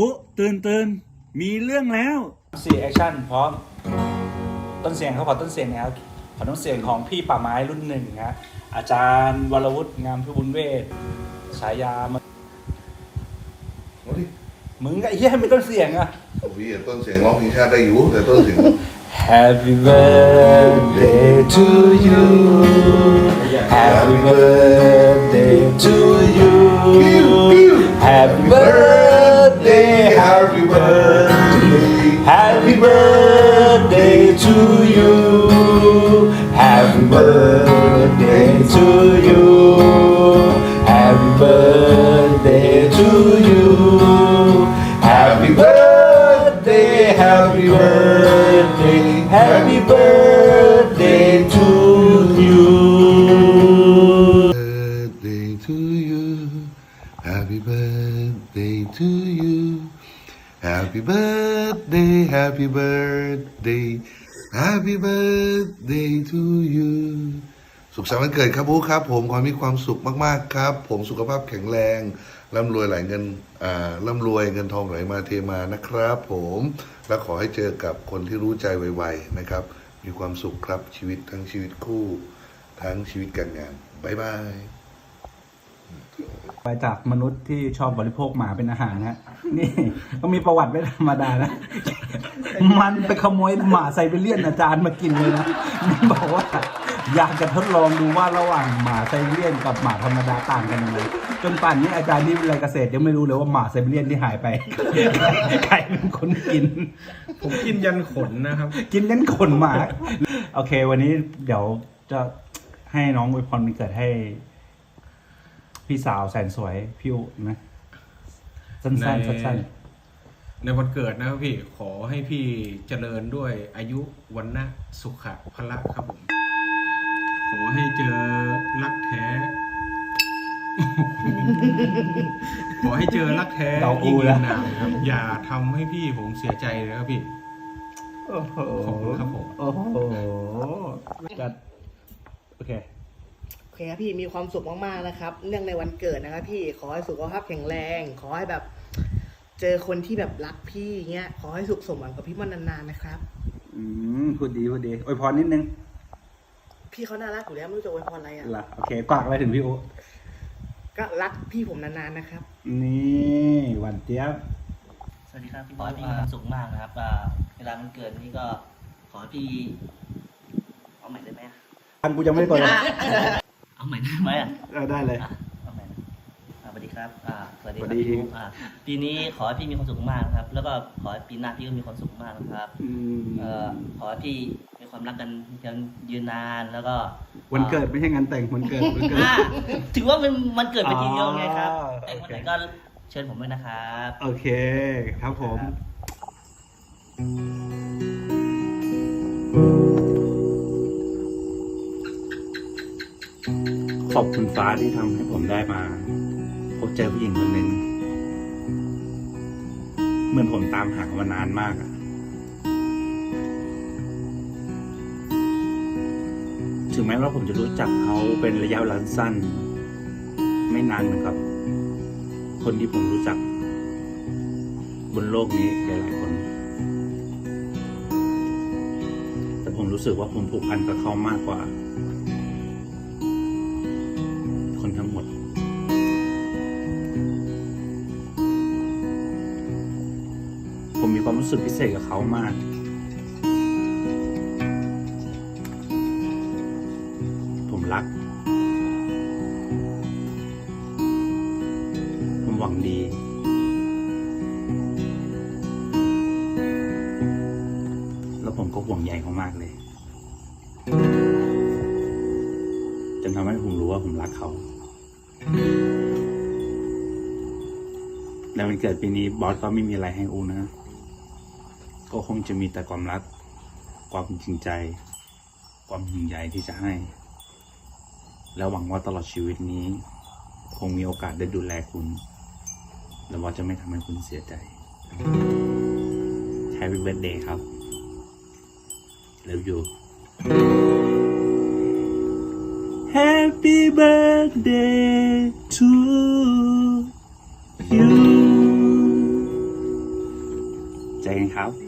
อุ๊ตื่นตื่นมีเรื่องแล้วสี่แอคชั่นพร้อม ต้นเสียงเขาขอต้นเสียงนะครับขอต้นเสียงของพี่ป่าไม้รุ่นหนึ่งนะอาจารย์วรวุฒิงามพิบุญเวชฉายามาโอ้ยมึงไอ้เหี้ยไม่ต้นเสียงอะพี่ต้นเสียงร้องเพลงชาติได้อยู่แต่ต้นเสียง Happy birthday to you Happy birthday to you you. Happy birthday to you. Happy birthday to you. Happy birthday Happy birthday. Happy birthday to you. Birthday to you. Happy birthday to you. Happy birthday Happy birthday Happy birthday to you สุขสันต์วันเกิดครับบูครับ ผมขอให้มีความสุขมากๆครับ ผมสุขภาพแข็งแรงร่ำรวยไหลเงินอ่าร่ำรวยเงินทองไหลมาเทมานะครับ ผมและขอให้เจอกับคนที่รู้ใจไวๆนะครับ มีความสุขครับชีวิตทั้งชีวิตคู่ ทั้งชีวิตการงานบ๊ายบาย ไปจากมนุษย์ที่ชอบบริโภคหมาเป็นอาหารนะนี่ก็มีประวัติไม่ธรรมดานะ มันไปขโมยหมาไซบีเรียนอาจารย์มากินเลยนะมันบอกว่าอยากจะทดลองดูว่าระหว่างหมาไซบีเรียนกับหมาธรรมดาต่างกันยังไงจนป่านนี้อาจารย์ที่วิทยาลัยเกษตรยังไม่รู้เลยว่าหมาไซบีเรียนที่หายไปใครเป็นคนกิน ผมกินยันขนนะครับ กินเล่นขนหมา โอเค วันนี้เดี๋ยวจะให้น้องอวยพรวันเกิดให้ พี่สาวแสนสวยพี่อุนะสั้นๆในสั้นในวันเกิดนะครับพี่ขอให้พี่เจริญด้วยอายุวันนะสุขะพละครับผม ขอให้เจอรักแท้ ขอให้เจอรักแท้เราอูยิ่งแล้ยืวนนานครับ อย่าทำให้พี่ผมเสียใจเลยครับพี่โอ้โหขอบคุณครับผมโอ้โหจัดโอเคโอ เคครับพี่มีความสุขมากๆนะครับ เนื่องในวันเกิดนะครับ พี่ขอให้สุขภาพแข็งแรง ขอให้แบบ เจอคนที่แบบรักพี่เงี้ยขอให้สุขสมหวังกับพี่มันนานๆนะครับ อืมพูดดีพูดดีอวยพรนิดนึงพี่เขาน่ารักอยู่แล้วไม่รู้จะอวยพรอะไรอะล่ะโอเคกวากอะไรถึงพี่อุก็รักพี่ผมนานๆนะครับ นี่หวันเจี๊ยบสวัสดีครับขอให้พี่มีความสุขมากนะครับอ่าเวลามันเกิดนี่ก็ขอให้พี่เอาใหม่ได้ไหมอะอันกูยังไม่ได้กดเลย เอาใหม่ได้ไหมอะเออได้เลย อะเอาใหม่นะอ่าสวัสดีครับอ่าสวัสดีสควัรัสบดี พี่บุ๊คอ่าปีนี้ขอให้พี่มีความสุขมากนะครับ แล้วก็ขอให้ปีหน้าพี่ก็มีความสุขมากนะครับอืมเอ่อขอให้พี่มีความรักกันยังยืนนานแล้วก็วันเกิดไม่ใช่งานแต่งวันเกิดวันเกิด อ่าถือว่ามันมันเกิดไปทีเดียวไงครับอ๋อ แต่วันไหนโอเคก็เชิญผมด้วยนะครับ โอเคครับผม ขอบคุณฟ้าที่ทำให้ผมได้มาพบเจอผู้หญิงคนหนึ่งเหมือนผมตามหามานานมากอะถึงแม้ว่าผมจะรู้จักเขาเป็นระยะเวลาสั้น ไม่นานเหมือนกับ คนที่ผมรู้จัก บนโลกนี้หลายๆคน แต่ผมรู้สึกว่าผมผูกพันกับเขามากกว่า รู้สึกพิเศษกับเขามาก ผมรัก ผมหวังดี แล้วผมก็ห่วงใยเขามากเลยจนทำให้ผมรู้ว่าผมรักเขาในวันเกิดปีนี้บอสก็ไม่มีอะไรให้อูนะ ก็คงจะมีแต่ความรัก ความจริงใจ ความห่วงใยที่จะให้ แล้วหวังว่าตลอดชีวิตนี้ คงมีโอกาสได้ดูแลคุณ และบอสจะไม่ทำให้คุณเสียใจ Happy birthday ครับ Love you Happy birthday to you ใจเย็นครับ